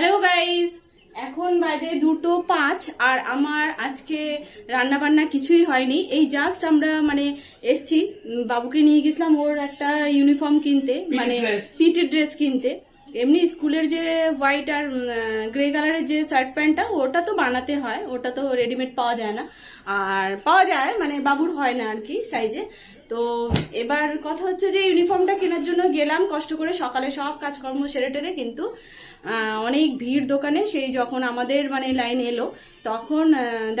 Hello guys এখন বাজে দুটো পাঁচ আর আমার আজকে রান্না বান্না কিছুই হয়নি। এই জাস্ট আমরা মানে এসছি। বাবুকে নিয়ে গেছিলাম ওর একটা ইউনিফর্ম কিনতে মানে। পিটি ড্রেস কিনতে। এমনি স্কুলের যে হোয়াইট আর গ্রে কালারের যে শার্ট প্যান্টটা ওটা তো বানাতে হয়। ওটা তো রেডিমেড পাওয়া যায় না। আর পাওয়া যায় মানে বাবুর হয় না আর কি সাইজে তো এবার কথা হচ্ছে যে ইউনিফর্মটা কেনার জন্য গেলাম। কষ্ট করে সকালে সব কাজকর্ম সেরে টেরে কিন্তু অনেক ভিড় দোকানে সেই যখন আমাদের মানে লাইন এলো তখন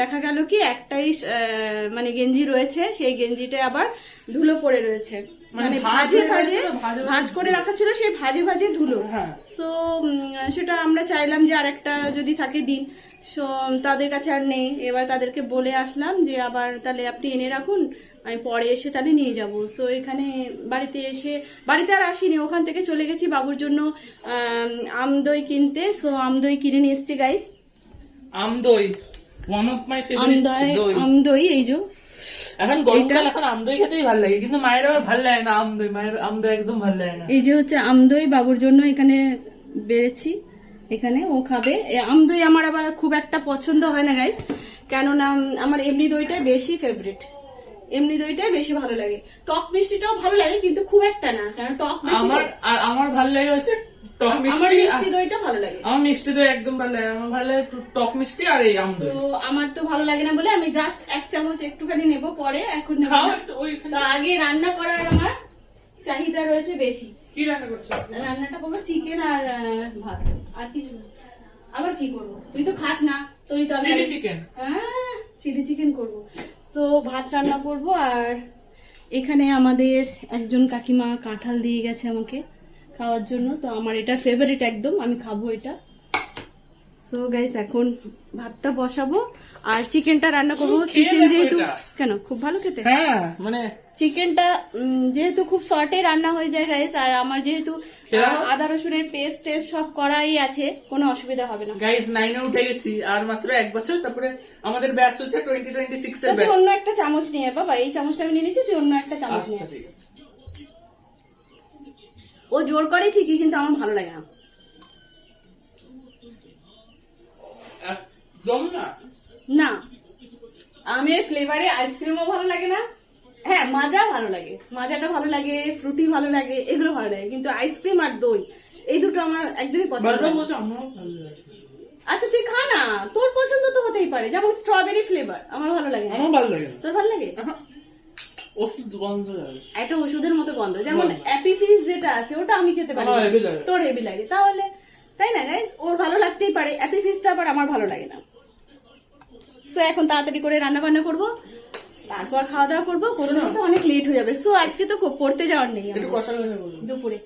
দেখা গেল কি একটাই মানে গেঞ্জি রয়েছে সেই গেঞ্জিটা আবার ধুলো পড়ে রয়েছে। মানে ভাজে হয়ে ভাজে ভাজে করে রাখা ছিল সেই ভাজে ভাজে ধুলো। হ্যাঁ। সো সেটা আমরা চাইলাম যে আরেকটা যদি থাকে দিন। সো তাদের কাছে আর নেই। এবার তাদেরকে বলে আসলাম যে আবার তাহলে আপনি এনে রাখুন। আমি পরে এসে তাহলে নিয়ে যাব। সো এখানে বাড়িতে এসে বাড়িতে আর আসিনি ওখান থেকে চলে গেছি বাবুর জন্য আম, আমদই কিনতে। সো আমদই কিনে নিয়ে এসছি গাইস আমদই ওয়ান অফ মাই ফেভারিট দই আমদই এই যে। এখন গরমকাল এখন আমদই খেতেই ভালো লাগে কিন্তু মায়ের আবার ভালো লাগে না আমদই মায়ের আমদই একদম ভালো লাগে না। এই যে হচ্ছে আমদই বাবুর জন্য এখানে বেড়েছি। এখানে ও খাবে। আমদই আমার আবার খুব একটা পছন্দ হয় না গাইস কেননা আমার এমনি দইটাই বেশি ফেভারিট এমনি দইটাই বেশি ভালো লাগে। টক মিষ্টিটাও ভালো লাগে কিন্তু খুব একটা না কারণ টক আমার আর আমার ভালো লাগে হচ্ছে টক মিষ্টি মিষ্টি দইটা ভালো লাগে। আমার মিষ্টি দই একদম ভালো লাগে। আমার ভালো লাগে টক মিষ্টি আর এই আমদই তো আমার তো ভালো লাগে না বলে আমি জাস্ট এক চামচ একটুখানি নেব পরে এখন নেব তো আগে রান্না করার আমার চাহিদা রয়েছে বেশি। কি রান্না করছ? রান্নাটা করব চিকেন আর ভাত আর কিছু না। আবার কি করব? তুই তো খাস না তুই তো চিলি চিকেন হ্যাঁ চিলি চিকেন করব। তো ভাত রান্না করব আর এখানে আমাদের একজন কাকিমা কাঁঠাল দিয়ে গেছে আমাকে খাওয়ার জন্য। তো আমার এটা ফেভারিট একদম, আমি খাব এটা। সো গাইস এখন ভাতটা বসাবো আর চিকেনটা রান্না করব। চিকেন যেহেতু কেন? খুব ভালো খেতে? হ্যাঁ মানে চিকেনটা যেহেতু খুব শর্টে রান্না হয়ে যায় গাইস আর আমার যেহেতু আদা রসুনের পেস্ট টেস্ট সব করাই আছে কোনো অসুবিধা হবে না। গাইজ নাইনে উঠে গেছি আর মাত্র এক বছর তারপরে আমাদের ব্যাচ হচ্ছে টোয়েন্টি টোয়েন্টি সিক্স এর তুই ব্যাচ অন্য একটা চামচ নিয়ে বাবা এই চামচটা আমি নিয়ে নিচ্ছি তুই অন্য একটা চামচ নিয়ে আচ্ছা ও জোর করে ঠিকই কিন্তু আমার ভালো লাগে না একদম না। আমের ফ্লেভারে আইসক্রিমও ভালো লাগে না। হ্যাঁ মাজা ভালো লাগে। মাজাটা ভালো লাগে ফ্রুটি ভালো লাগে এগুলো ভালো লাগে। কিন্তু আইসক্রিম আর দই এই দুটো আমার একদমই পছন্দ আচ্ছা তুই খা না। তোর পছন্দ তো হতেই পারে। যেমন স্ট্রবেরি ফ্লেভার আমার ভালো লাগে। আমার ভালো লাগে তোর ভালো লাগে? ওষুধ গন্ধ একটা ওষুধের মতো গন্ধ। যেমন। অ্যাপি ফিজ যেটা আছে ওটা আমি খেতে পারি। তোর হেভি লাগে। তাহলে তাই না গাইস ওর ভালো লাগতেই পারে। অ্যাপি ফিজটা আবার আমার ভালো লাগে না। সো এখন তাড়াতাড়ি করে রান্না বান্না করব তারপর খাওয়া দাওয়া করব করতে শোনো। করতে অনেক লেট হয়ে যাবে। সো আজকে তো পড়তে যাওয়ার নেই দুপুরে।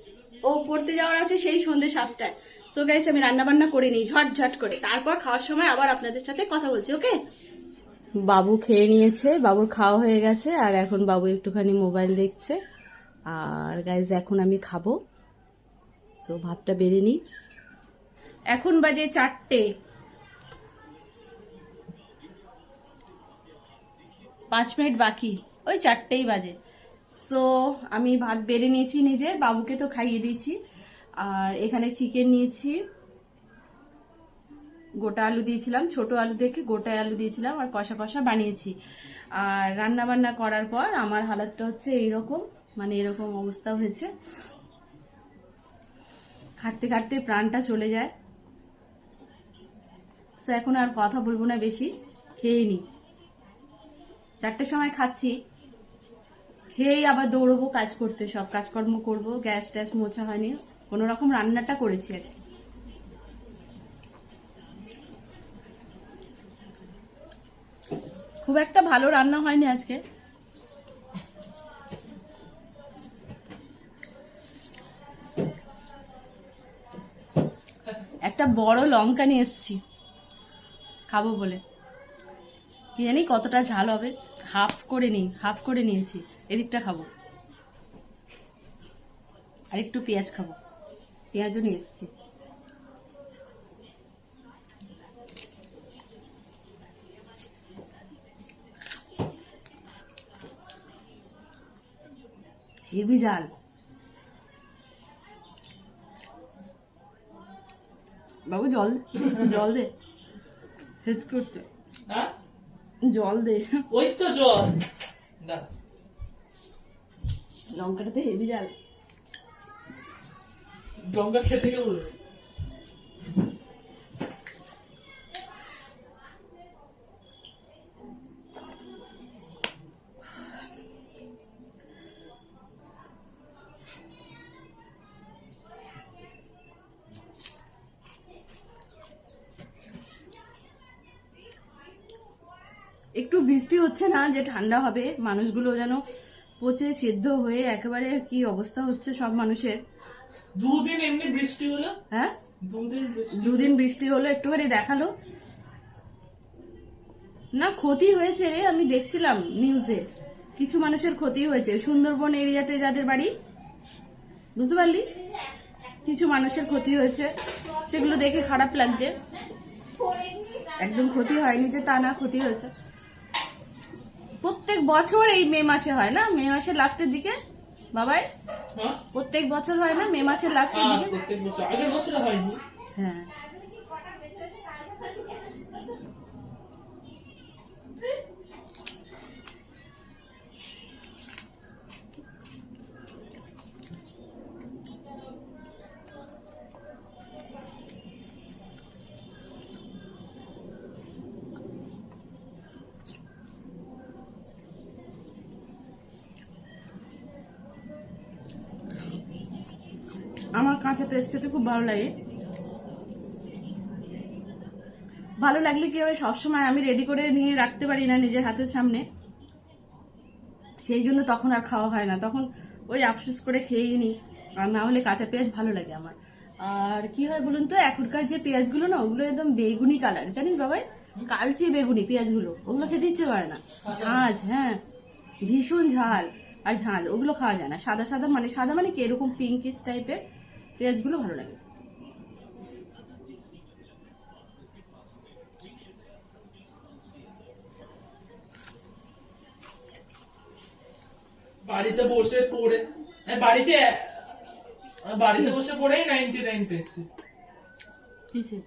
ও পড়তে যাওয়ার আছে সেই সন্ধ্যে সাতটায়। সো গাইস আমি রান্না বান্না করে নিই ঝট ঝট করে। তারপর খাওয়ার সময় আবার আপনাদের সাথে কথা বলছি ওকে? বাবু খেয়ে নিয়েছে বাবুর খাওয়া হয়ে গেছে আর এখন বাবু একটুখানি মোবাইল দেখছে। আর গাইজ এখন আমি খাব। সো ভাতটা বেড়ে নিই। এখন বাজে চারটে। পাঁচ মিনিট বাকি, ওই চারটেই বাজে। সো আমি ভাত বেড়ে নিয়েছি নিজে, বাবুকে তো খাইয়ে দিয়েছি। আর এখানে চিকেন নিয়েছি, গোটা আলু দিয়েছিলাম, ছোট আলু দেখে গোটা আলু দিয়েছিলাম আর কষা কষা বানিয়েছি। আর রান্না বান্না করার পর আমার হালাতটা হচ্ছে এইরকম মানে এরকম অবস্থা হয়েছে। খাটতে খাটতে প্রাণটা চলে যায়। তো এখন আর কথা বলব না বেশি, খেয়ে নি। চারটের সময় খাচ্ছি। খেয়েই আবার দৌড়বো, কাজ করতে, সব কাজকর্ম করব, গ্যাস ট্যাস মোছা হয়নি। কোনো রকম রান্নাটা করেছি আর খুব একটা ভালো রান্না হয়নি আজকে। একটা বড় লঙ্কা নিয়ে এসেছি। খাব বলে। কি জানি কতটা ঝাল হবে। হাফ করে নিই, হাফ করে নিয়েছি। এদিকটা খাব। আর একটু পেঁয়াজ খাব। পেঁয়াজও নিয়ে এসেছি। হেভি জাল বাবু জল জল দে। হেড করতে হ্যাঁ? জল দে। ওই তো জল। লঙ্কাটা লঙ্কাটাতে হেভি জাল লঙ্কা খেতে গিয়ে একটু বৃষ্টি হচ্ছে না যে ঠান্ডা হবে মানুষগুলো যেন পচে সিদ্ধ হয়ে একেবারে কি অবস্থা হচ্ছে সব মানুষের? দুদিন এমনি বৃষ্টি হলো? হ্যাঁ? দুদিন বৃষ্টি হলো। একটুখানি দেখাল। না ক্ষতি হয়েছে রে আমি দেখছিলাম নিউজে। কিছু মানুষের ক্ষতি হয়েছে। সুন্দরবন এরিয়াতে যাদের বাড়ি বুঝতে পারলি? কিছু মানুষের ক্ষতি হয়েছে। সেগুলো দেখে খারাপ লাগছে। একদম ক্ষতি হয়নি যে তা না ক্ষতি হয়েছে। প্রত্যেক বছর এই মে মাসে হয় না? মে মাসের লাস্টের দিকে? বাবাই? হ্যাঁ? প্রত্যেক বছর হয় না মে মাসের লাস্টের হ্যাঁ, দিকে? প্রত্যেক বছর। আগের বছর হয়নি। হ্যাঁ। আমার কাঁচা পেঁয়াজ খেতে খুব ভালো লাগে। ভালো লাগলে কি হবে? সবসময় আমি রেডি করে নিয়ে রাখতে পারি না নিজের হাতের সামনে। সেই জন্য তখন আর খাওয়া হয় না। তখন ওই আফসোস করে খেয়েই নিই আর না হলে কাঁচা পেঁয়াজ ভালো লাগে আমার। আর কি হয় বলুন তো, এখনকার যে পেঁয়াজগুলো না, ওগুলো একদম বেগুনি কালার জানিস বাবাই? কালচে বেগুনি পেঁয়াজগুলো। ওগুলো খেতে ইচ্ছে করে না। ঝাঁঝ হ্যাঁ। ভীষণ ঝাল। আর ঝাল ওগুলো খাওয়া যায় না। সাদা সাদা মানে সাদা মানে কি? এরকম পিঙ্কিশ টাইপের পেঁয়াজগুলো ভালো লাগে। বাড়িতে বসে পড়ে হ্যাঁ বাড়িতে বাড়িতে বসে পড়েই নাইনটি নাইন পেয়েছি। কিসে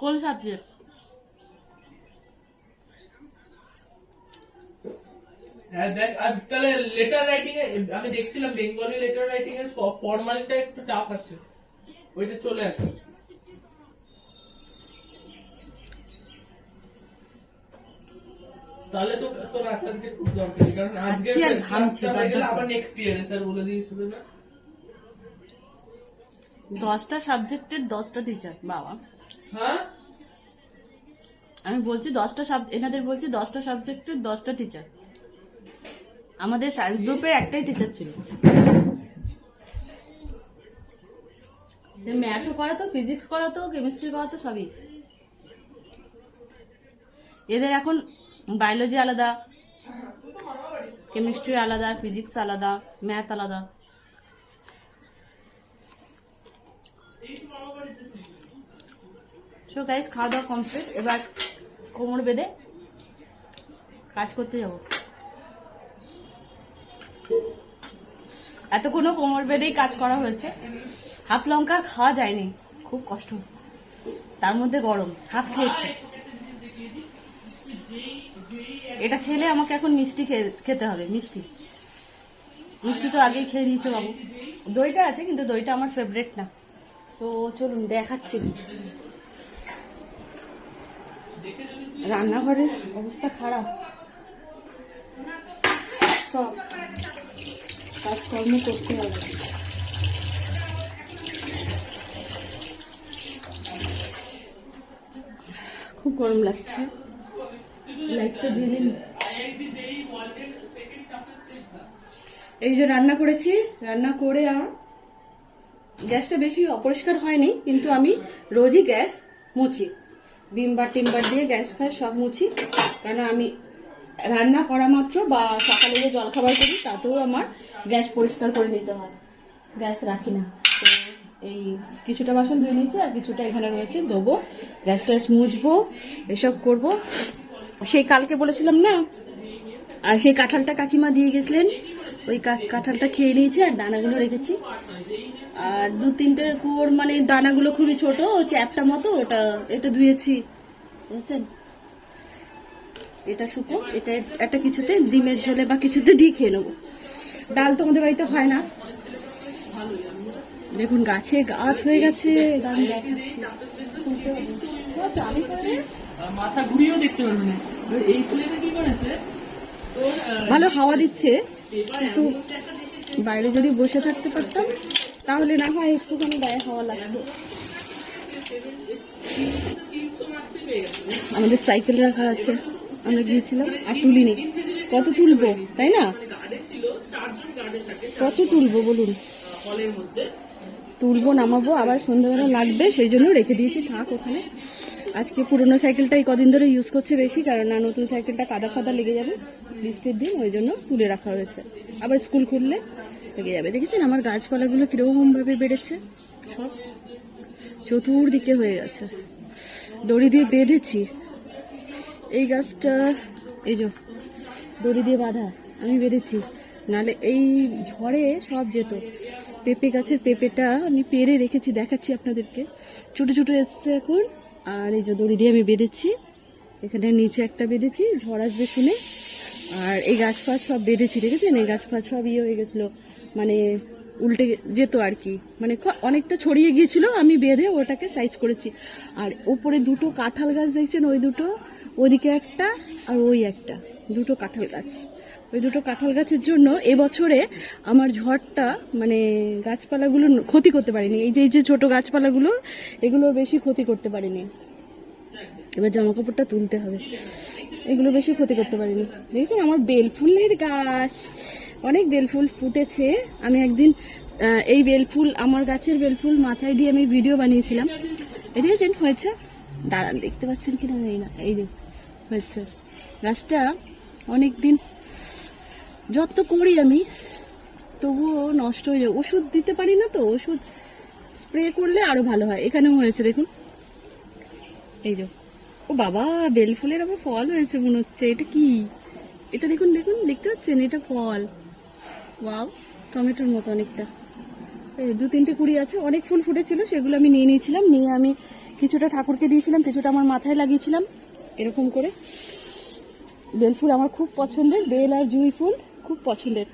কোন সাবজেক্ট হ্যাঁ দেখ আর তাহলে লেটার রাইটিং এ আমি দেখছিলাম বেঙ্গলি লেটার রাইটিং এর ফর্মালিটা একটু টাফ আছে। ওইটা চলে আসে। তাহলে তো তোর আজকে খুব দরকারি কারণ আজকে আজকে আর ঘামছি, ক্লাসটা গেলে বাধ্য আবার নেক্সট ইয়ারে স্যার বলে দিয়েছিল না। দশটা সাবজেক্টের দশটা টিচার বাবা। হ্যাঁ? আমি বলছি দশটা সাব এনাদের বলছি দশটা সাবজেক্টের দশটা টিচার আমাদের সায়েন্স গ্রুপে একটাই টিচার ছিল। সে ম্যাথও করাতো ফিজিক্স করাতো কেমিস্ট্রি করাতো, সবই। এদের এখন বায়োলজি আলাদা কেমিস্ট্রি আলাদা ফিজিক্স আলাদা ম্যাথ আলাদা। সো গাইজ খাওয়া দাওয়া কমপ্লিট এবার কোমর বেঁধে কাজ করতে যাব। এতক্ষণও কোমর বেঁধেই কাজ করা হয়েছে। হাফ লঙ্কা খাওয়া যায়নি। খুব কষ্ট। তার মধ্যে গরম। হাফ খেয়েছি। এটা খেলে আমাকে এখন মিষ্টি খেতে হবে, মিষ্টি। মিষ্টি তো আগেই খেয়ে নিয়েছে বাবু। দইটা আছে, কিন্তু দইটা আমার ফেভারেট না। সো চলুন, দেখাচ্ছি। রান্নাঘরের অবস্থা খারাপ। সব কাজকর্ম করতে হবে। খুব গরম লাগছে। এই যে রান্না করেছি, রান্না করে আর গ্যাসটা বেশি অপরিষ্কার হয়নি, কিন্তু আমি রোজই গ্যাস মুছি। বিমবার টিম্বার দিয়ে গ্যাস ফ্যাস সব মুছি কারণ আমি রান্না করা মাত্র বা সকালে যে জলখাবার করি, তাতেও আমার গ্যাস পরিষ্কার করে নিতে হয়। গ্যাস রাখি না। তো এই কিছুটা বাসন ধুয়ে নিয়েছি আর কিছুটা এখানে রয়েছে দেবো গ্যাস ট্যাস মুছবো, এসব করব। সেই কালকে বলেছিলাম না, আর সেই কাঁঠালটা কাকিমা দিয়ে গেছিলেন, ওই কাঁঠালটা খেয়ে নিয়েছি আর দানাগুলো রেখেছি। আর দু তিনটে কুয়োর মানে দানাগুলো খুবই ছোট চ্যাপটা মতো, ওটা এটা ধুয়েছি, বুঝছেন? এটা শুকো এটা একটা কিছুতে ডিমের ঝোলে বা কিছুতে দিয়ে খেয়ে নেব। ডাল তো আমাদের বাড়িতে হয় না? দেখুন গাছে গাছ হয়ে গেছে দাঁড়ান দেখাচ্ছি। আমি করে আর মাথা ঘুরিয়েও দেখতে পারবে না। এই ছেলেটা কি করেছে? ভালো হাওয়া দিচ্ছে কিন্তু বাইরে যদি বসে থাকতে পারতাম তাহলে না হয় একটুখানি গায়ে হাওয়া লাগতো। আমাদের সাইকেল রাখা আছে। আমরা গিয়েছিলাম আর তুলিনি। কত তুলবো, তাই না? কত তুলবো, বলুন। তুলবো, নামাবো, আবার সন্ধ্যাবেলা লাগবে, সেই জন্য রেখে দিয়েছি, থাক ওখানে। আজকে পুরোনো সাইকেলটাই কদিন ধরে ইউজ করছে বেশি, কারণ না, নতুন সাইকেলটা কাদা ফাদা লেগে যাবে বৃষ্টির দিন, ওই জন্য তুলে রাখা হয়েছে। আবার স্কুল খুললে লেগে যাবে। দেখেছেন আমার গাছপালাগুলো কীরকম ভাবে বেড়েছে? সব চতুর্দিকে হয়ে গেছে। দড়ি দিয়ে বেঁধেছি। এই গাছটা, এই যে, দড়ি দিয়ে বাঁধা, আমি বেঁধেছি। নালে এই ঝড়ে সব যেত। পেঁপে গাছের পেঁপেটা আমি পেরে রেখেছি, দেখাচ্ছি আপনাদেরকে। ছোট ছোট এসছে এখন, আর এই যে দড়ি দিয়ে আমি বেঁধেছি। এখানে নিচে একটা বেঁধেছি, ঝড় আসবে শুনে। আর এই গাছ ফাছ সব বেঁধেছি, দেখেছেন? এই গাছ ফাছ সব ইয়ে হয়ে গেছিল। মানে উল্টে যেত আর কি। মানে অনেকটা ছড়িয়ে গিয়েছিল, আমি বেঁধে ওটাকে সাইজ করেছি। আর ওপরে দুটো কাঁঠাল গাছ দেখছেন? ওই দুটো। ওদিকে একটা আর ওই একটা, দুটো কাঁঠাল গাছ। ওই দুটো কাঁঠাল গাছের জন্য এবছরে আমার ঝড়টা মানে গাছপালাগুলো ক্ষতি করতে পারিনি। এই যে এই যে ছোটো গাছপালাগুলো, এগুলো বেশি ক্ষতি করতে পারিনি। এবার জামা কাপড়টা তুলতে হবে। এগুলো বেশি ক্ষতি করতে পারিনি। দেখেছেন আমার বেলফুলের গাছ? অনেক বেলফুল ফুটেছে। আমি একদিন এই বেলফুল, আমার গাছের বেলফুল মাথায় দিয়ে আমি ভিডিও বানিয়েছিলাম। এই দেখেছেন, হয়েছে? দাঁড়ান, দেখতে পাচ্ছেন কিনা এই না। এই যে হয়েছে। গাছটা অনেক দিন যত করি আমি, তবুও নষ্ট হয়ে যায়। ওষুধ দিতে পারি না তো, ওষুধ স্প্রে করলে আরও ভালো হয়। এখানেও হয়েছে, দেখুন। এই যে, ও বাবা, বেল ফুলের আবার ফল হয়েছে মনে হচ্ছে। এটা কি? এটা দেখুন দেখুন, দেখতে পাচ্ছেন? এটা ফল। ওয়াও টমেটোর মতো অনেকটা। এই দু তিনটে কুড়ি আছে, অনেক ফুল ফুটেছিল, সেগুলো আমি নিয়ে নিয়েছিলাম। নিয়ে আমি কিছুটা ঠাকুরকে দিয়েছিলাম, কিছুটা আমার মাথায় লাগিয়েছিলাম। এরকম করে। বেল ফুল আমার খুব পছন্দের, বেল আর জুঁই ফুল খুব পছন্দের,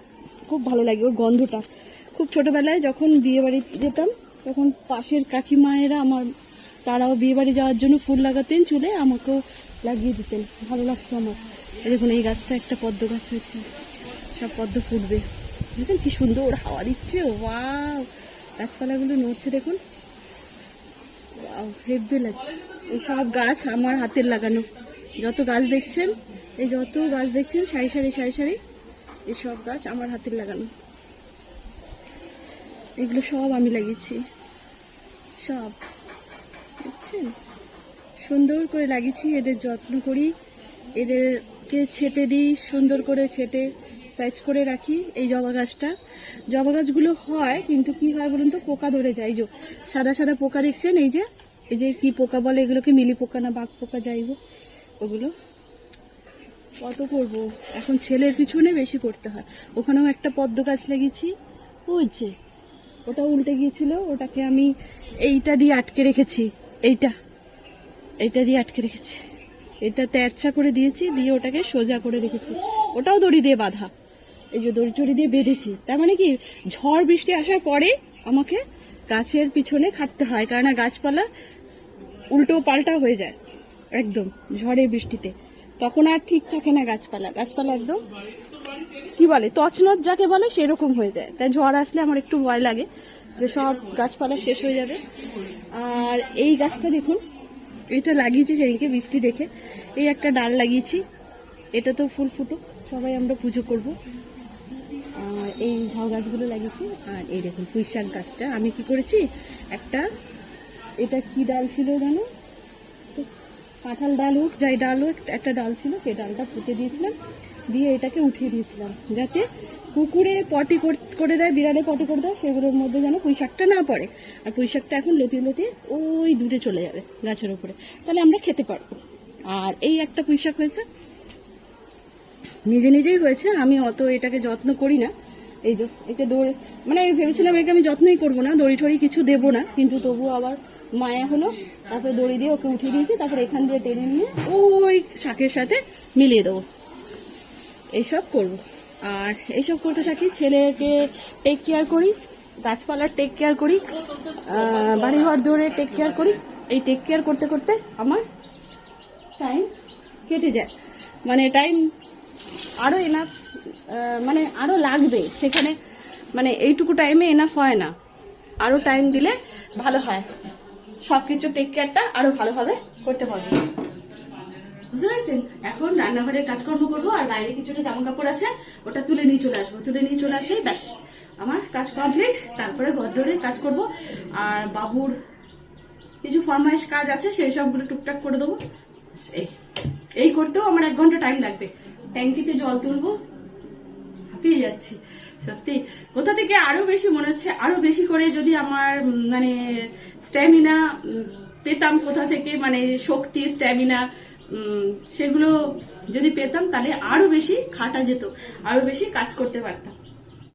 খুব ভালো লাগে ওর গন্ধটা। খুব ছোটোবেলায় যখন বিয়ে বাড়ি যেতাম, তখন পাশের কাকিমায়েরা আমার, তারাও বিয়ে বাড়ি যাওয়ার জন্য ফুল লাগাতেন চুলে, আমাকেও লাগিয়ে দিতেন। ভালো লাগতো আমার। দেখুন, এই গাছটা একটা পদ্ম গাছ হয়েছে। সব পদ্ম ফুটবে। বুঝছেন কি সুন্দর হাওয়া দিচ্ছে? ওয়াও! গাছপালাগুলো নড়ছে দেখুন। হেব্বে লাগছে। এই সব গাছ আমার হাতের লাগানো। যত গাছ দেখছেন, এই যত গাছ দেখছেন, সারি সারি সারি সারি, এই সব গাছ আমার হাতের লাগানো। এগুলো সব আমি লাগিয়েছি। সব। দেখছেন? সুন্দর করে লাগিয়েছি, এদের যত্ন করি। এদেরকে ছেটে দিই, সুন্দর করে ছেটে। সাইজ করে রাখি এই জবা গাছটা। জবা গাছগুলো হয়, কিন্তু কি হয় বলুন তো? পোকা ধরে যায়। যে সাদা সাদা পোকা দেখছেন? এই যে এই যে কি পোকা বলে এগুলোকে? মিলি পোকা না বাঘ পোকা যাইব ওগুলো। কত করব? এখন ছেলের পিছনে বেশি করতে হয়। ওখানেও একটা পদ্ম গাছ লাগিয়েছি। যে, ওটা উল্টে গিয়েছিল। ওটাকে আমি এইটা দিয়ে আটকে রেখেছি। এইটা এইটা দিয়ে আটকে রেখেছি। এটা তেরছা করে দিয়েছি, দিয়ে ওটাকে সোজা করে রেখেছি। ওটাও দড়ি দিয়ে বাঁধা। এই যে দড়ি চড়ি দিয়ে বেঁধেছি। তার মানে কি, ঝড় বৃষ্টি আসার পরে আমাকে গাছের পিছনে খাটতে হয় কারণ গাছপালা উল্টো পাল্টা হয়ে যায়, একদম ঝড়ে বৃষ্টিতে। তখন আর ঠিক থাকে না গাছপালা। গাছপালা একদম কি বলে, তছনছ যাকে বলে সেরকম হয়ে যায়। তাই ঝড় আসলে আমার একটু ভয় লাগে যে সব গাছপালা শেষ হয়ে যাবে। আর এই গাছটা দেখুন, এটা লাগিয়েছি সেদিনকে বৃষ্টি দেখে। এই একটা ডাল লাগিয়েছি, এটা তো ফুল ফুটো সবাই আমরা পুজো করব। এই ঝাউ গাছগুলো লাগিয়েছি। আর এই দেখুন পুঁই শাক গাছটা। আমি কি করেছি? একটা, এটা কি ডাল ছিল জানো? কাঁঠাল ডাল হোক, যাই ডাল হোক, একটা ডাল ছিল, সেই ডালটা পুঁতে দিয়েছিলাম। দিয়ে এটাকে উঠিয়ে দিয়েছিলাম, যাতে কুকুরে পটি কর- দেয়, বিড়ালে পটি করে দেয়, সেগুলোর মধ্যে যেন পুঁই শাকটা না পড়ে। আর পুঁই শাকটা এখন লতিয়ে লতিয়ে ওই দূরে চলে যাবে গাছের উপরে তাহলে আমরা খেতে পারব। আর এই একটা পুঁই শাক হয়েছে নিজে নিজেই হয়েছে, আমি অত এটাকে যত্ন করি না। এই যে, একে দৌড়ে মানে আমি ভেবেছিলাম একে আমি যত্নই করব না দড়ি টড়ি কিছু দেবো না, কিন্তু তবুও আবার মায়া হলো। তারপরে দড়ি দিয়ে ওকে উঠিয়ে দিয়েছি, তারপরে এখান দিয়ে টেনে নিয়ে ওই শাকের সাথে মিলিয়ে দেবো। এইসব করব। আর এইসব করতে থাকি, ছেলেকে টেক কেয়ার করি, গাছপালার টেক কেয়ার করি বাড়িঘর দৌড়ে টেক কেয়ার করি। এই টেক কেয়ার করতে করতে আমার টাইম কেটে যায়। মানে টাইম আরও এনাফ মানে আরও লাগবে। সেখানে মানে এইটুকু টাইমে এনাফ হয় না। আরও টাইম দিলে ভালো হয়। সব কিছু টেক কেয়ারটা আরও ভালোভাবে করতে পারবে। বুঝতে পারছেন? এখন রান্নাঘরের কাজকর্ম করব আর বাইরে কিছুটা জামা কাপড় আছে, ওটা তুলে নিয়ে চলে আসব। তুলে নিয়ে চলে আসলেই ব্যাস, আমার কাজ কমপ্লিট তারপরে ঘর দৌড়ে কাজ করব। আর বাবুর কিছু ফরমাইশ কাজ আছে, সেই সবগুলো টুকটাক করে দেবো। এই এই করতেও আমার এক ঘণ্টা টাইম লাগবে। ট্যাঙ্কিতে জল তুলবো? হাঁপিয়ে যাচ্ছি, সত্যি। কোথা থেকে আরও বেশি মনে হচ্ছে, আরও বেশি করে যদি আমার মানে স্ট্যামিনা পেতাম কোথা থেকে মানে শক্তি স্ট্যামিনা সেগুলো যদি পেতাম, তাহলে আরও বেশি খাটা যেত, আরও বেশি কাজ করতে পারতাম।